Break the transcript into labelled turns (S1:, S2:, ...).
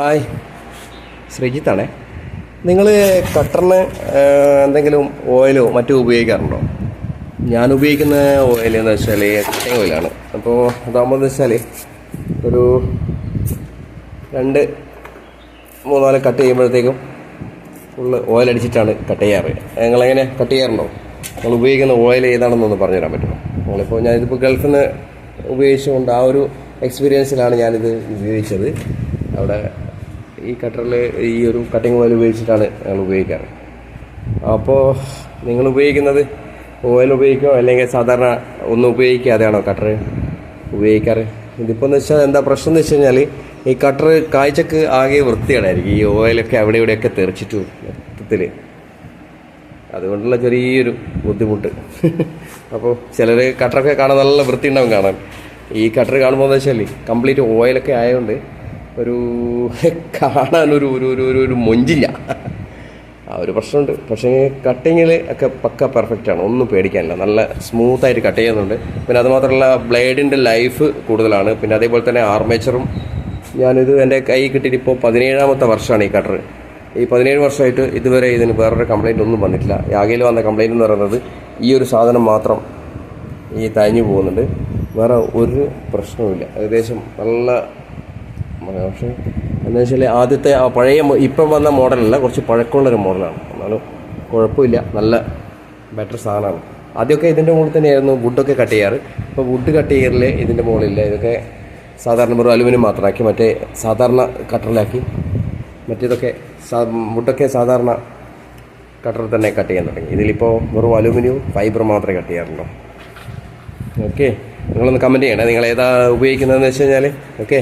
S1: Hi. ശ്രീജിത്താണേ. നിങ്ങൾ കട്ടറിന് എന്തെങ്കിലും ഓയിലോ മറ്റോ ഉപയോഗിക്കാറുണ്ടോ? ഞാൻ ഉപയോഗിക്കുന്ന ഓയിൽ എന്ന് വെച്ചാൽ കട്ടിങ് ഓയിലാണ്. അപ്പോൾ അതാകുമ്പോൾ എന്ന് വെച്ചാൽ ഒരു രണ്ട് മൂന്നാൽ കട്ട് ചെയ്യുമ്പോഴത്തേക്കും ഫുള്ള് ഓയിൽ അടിച്ചിട്ടാണ് കട്ട് ചെയ്യാറ്. നിങ്ങളെങ്ങനെ കട്ട് ചെയ്യാറുണ്ടോ? നിങ്ങൾ ഉപയോഗിക്കുന്ന ഓയിൽ ഏതാണെന്നൊന്ന് പറഞ്ഞുതരാൻ പറ്റുമോ? നിങ്ങളിപ്പോൾ ഞാനിതിപ്പോൾ ഗൾഫിൽ നിന്ന് ഉപയോഗിച്ചുകൊണ്ട് ആ ഒരു എക്സ്പീരിയൻസിലാണ് ഞാനിത് ഉപയോഗിച്ചത്. അവിടെ ഈ കട്ടറിൽ ഈ ഒരു കട്ടിങ് ഓയിൽ ഉപയോഗിച്ചിട്ടാണ് ഞങ്ങൾ ഉപയോഗിക്കാറ്. അപ്പോൾ നിങ്ങൾ ഉപയോഗിക്കുന്നത് ഓയിൽ ഉപയോഗിക്കോ? അല്ലെങ്കിൽ സാധാരണ ഒന്നും ഉപയോഗിക്കാതെയാണോ കട്ടർ ഉപയോഗിക്കാറ്? ഇതിപ്പോൾ എന്ന് വെച്ചാൽ എന്താ പ്രശ്നം എന്ന് വെച്ച് കഴിഞ്ഞാൽ ഈ കട്ടർ കാഴ്ചക്ക് ആകെ വൃത്തികേടായിരിക്കും. ഈ ഓയിലൊക്കെ അവിടെ ഇവിടെയൊക്കെ തെറിച്ചിട്ടു മൊത്തത്തിൽ അതുകൊണ്ടുള്ള ചെറിയൊരു ബുദ്ധിമുട്ട്. അപ്പോൾ ചിലർ കട്ടറൊക്കെ കാണാൻ നല്ല വൃത്തി ഉണ്ടാവും കാണാൻ. ഈ കട്ടർ കാണുമ്പോൾ എന്ന് വെച്ചാൽ കംപ്ലീറ്റ് ഓയിലൊക്കെ ആയതുകൊണ്ട് ഒരു കാണാൻ ഒരു ഒരു ഒരു ഒരു മൊഞ്ചില്ല. ആ ഒരു പ്രശ്നമുണ്ട്. പക്ഷേ കട്ടിങ്ങിൽ ഒക്കെ പക്ക പെർഫെക്റ്റ് ആണ്. ഒന്നും പേടിക്കാനില്ല. നല്ല സ്മൂത്തായിട്ട് കട്ട് ചെയ്യുന്നുണ്ട്. പിന്നെ അതുമാത്രമല്ല ബ്ലേഡിന്റെ ലൈഫ് കൂടുതലാണ്. പിന്നെ അതേപോലെ തന്നെ ആർമേച്ചറും ഞാനിത് എന്റെ കൈ കിട്ടിയിട്ട് ഇപ്പോൾ പതിനേഴാമത്തെ വർഷമാണ് ഈ കട്ടർ ഈ പതിനേഴ് വർഷമായിട്ട് ഇതുവരെ ഇതിന് വേറൊരു കംപ്ലൈന്റ് ഒന്നും വന്നിട്ടില്ല. യാഗയിൽ വന്ന കംപ്ലൈന്റ് എന്ന് പറയുന്നത് ഈ ഒരു സാധനം മാത്രം ഈ തഴഞ്ഞു പോകുന്നുണ്ട്. വേറെ ഒരു പ്രശ്നവുമില്ല. ഏകദേശം നല്ല പക്ഷേ എന്താ വെച്ചാൽ ആദ്യത്തെ ആ പഴയ ഇപ്പം വന്ന മോഡലല്ല കുറച്ച് പഴക്കമുള്ളൊരു മോഡലാണ്. എന്നാലും കുഴപ്പമില്ല. നല്ല ബെറ്റർ സാധനമാണ്. ആദ്യമൊക്കെ ഇതിന്റെ മുകളിൽ തന്നെയായിരുന്നു വുഡൊക്കെ കട്ട് ചെയ്യാറ്. ഇപ്പോൾ വുഡ് കട്ട് ചെയ്യറിൽ ഇതിന്റെ മുകളിലില്ല. ഇതൊക്കെ സാധാരണ വെറും അലുമിനിയം മാത്രമാക്കി മറ്റേ സാധാരണ കട്ടറിലാക്കി മറ്റേതൊക്കെ വുഡൊക്കെ സാധാരണ കട്ടറിൽ തന്നെ കട്ട് ചെയ്യാൻ തുടങ്ങി. ഇതിലിപ്പോൾ വെറും അലുമിനിയവും ഫൈബർ മാത്രമേ കട്ട് ചെയ്യാറുള്ളൂ. ഓക്കെ നിങ്ങളൊന്ന് കമന്റ് ചെയ്യണേ. നിങ്ങൾ ഏതാ ഉപയോഗിക്കുന്നതെന്ന് വെച്ച് കഴിഞ്ഞാൽ ഓക്കെ